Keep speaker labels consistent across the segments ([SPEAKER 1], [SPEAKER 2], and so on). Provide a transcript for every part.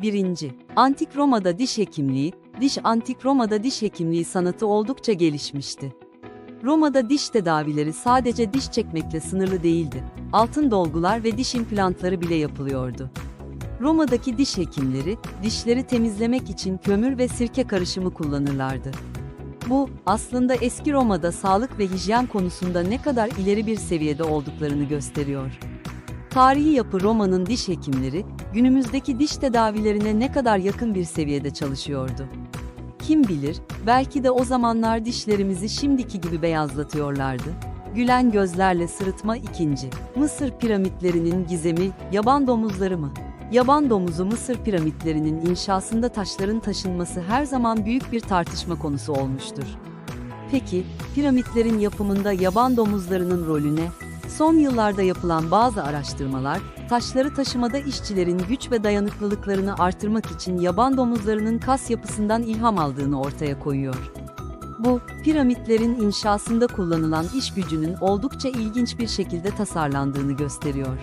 [SPEAKER 1] 1. Antik Roma'da diş hekimliği, diş Antik Roma'da diş hekimliği sanatı oldukça gelişmişti. Roma'da diş tedavileri sadece diş çekmekle sınırlı değildi. Altın dolgular ve diş implantları bile yapılıyordu. Roma'daki diş hekimleri, dişleri temizlemek için kömür ve sirke karışımı kullanırlardı. Bu, aslında eski Roma'da sağlık ve hijyen konusunda ne kadar ileri bir seviyede olduklarını gösteriyor. Tarihi yapı Roma'nın diş hekimleri, günümüzdeki diş tedavilerine ne kadar yakın bir seviyede çalışıyordu. Kim bilir, belki de o zamanlar dişlerimizi şimdiki gibi beyazlatıyorlardı. Gülen gözlerle sırıtma ikinci. Mısır piramitlerinin gizemi, yaban domuzları mı? Yaban domuzu Mısır piramitlerinin inşasında taşların taşınması her zaman büyük bir tartışma konusu olmuştur. Peki, piramitlerin yapımında yaban domuzlarının rolü ne? Son yıllarda yapılan bazı araştırmalar, taşları taşımada işçilerin güç ve dayanıklılıklarını artırmak için yaban domuzlarının kas yapısından ilham aldığını ortaya koyuyor. Bu, piramitlerin inşasında kullanılan iş gücünün oldukça ilginç bir şekilde tasarlandığını gösteriyor.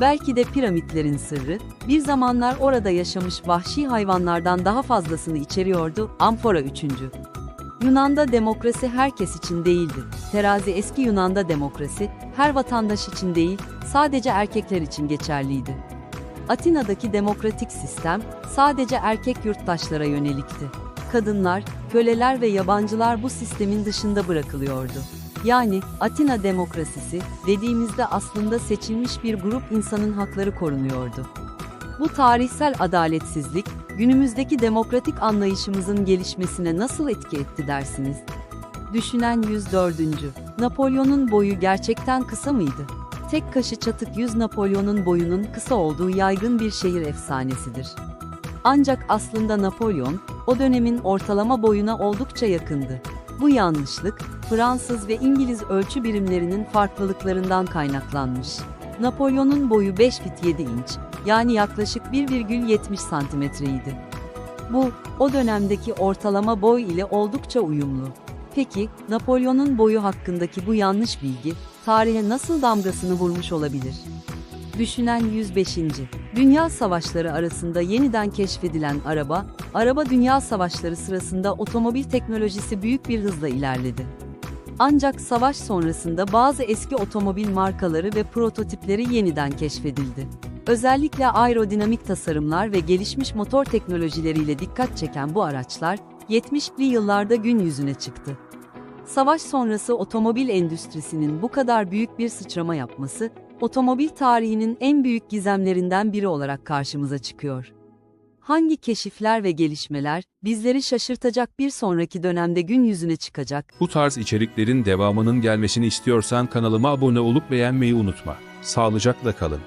[SPEAKER 1] Belki de piramitlerin sırrı, bir zamanlar orada yaşamış vahşi hayvanlardan daha fazlasını içeriyordu. Amfora 3. Yunan'da demokrasi herkes için değildi. Terazi eski Yunan'da demokrasi, her vatandaş için değil, sadece erkekler için geçerliydi. Atina'daki demokratik sistem, sadece erkek yurttaşlara yönelikti. Kadınlar, köleler ve yabancılar bu sistemin dışında bırakılıyordu. Yani Atina demokrasisi dediğimizde aslında seçilmiş bir grup insanın hakları korunuyordu. Bu tarihsel adaletsizlik günümüzdeki demokratik anlayışımızın gelişmesine nasıl etki etti dersiniz? Düşünen 104. Napolyon'un boyu gerçekten kısa mıydı? Tek kaşı çatık yüz Napolyon'un boyunun kısa olduğu yaygın bir şehir efsanesidir. Ancak aslında Napolyon, o dönemin ortalama boyuna oldukça yakındı. Bu yanlışlık, Fransız ve İngiliz ölçü birimlerinin farklılıklarından kaynaklanmış. Napolyon'un boyu 5 fit 7 inç, yani yaklaşık 1,70 santimetreydi. Bu, o dönemdeki ortalama boy ile oldukça uyumlu. Peki, Napolyon'un boyu hakkındaki bu yanlış bilgi, tarihe nasıl damgasını vurmuş olabilir? Düşünen 105. Dünya savaşları arasında yeniden keşfedilen araba, araba dünya savaşları sırasında otomobil teknolojisi büyük bir hızla ilerledi. Ancak savaş sonrasında bazı eski otomobil markaları ve prototipleri yeniden keşfedildi. Özellikle aerodinamik tasarımlar ve gelişmiş motor teknolojileriyle dikkat çeken bu araçlar, 70'li yıllarda gün yüzüne çıktı. Savaş sonrası otomobil endüstrisinin bu kadar büyük bir sıçrama yapması, otomobil tarihinin en büyük gizemlerinden biri olarak karşımıza çıkıyor. Hangi keşifler ve gelişmeler bizleri şaşırtacak bir sonraki dönemde gün yüzüne çıkacak?
[SPEAKER 2] Bu tarz içeriklerin devamının gelmesini istiyorsan kanalıma abone olup beğenmeyi unutma. Sağlıcakla kalın.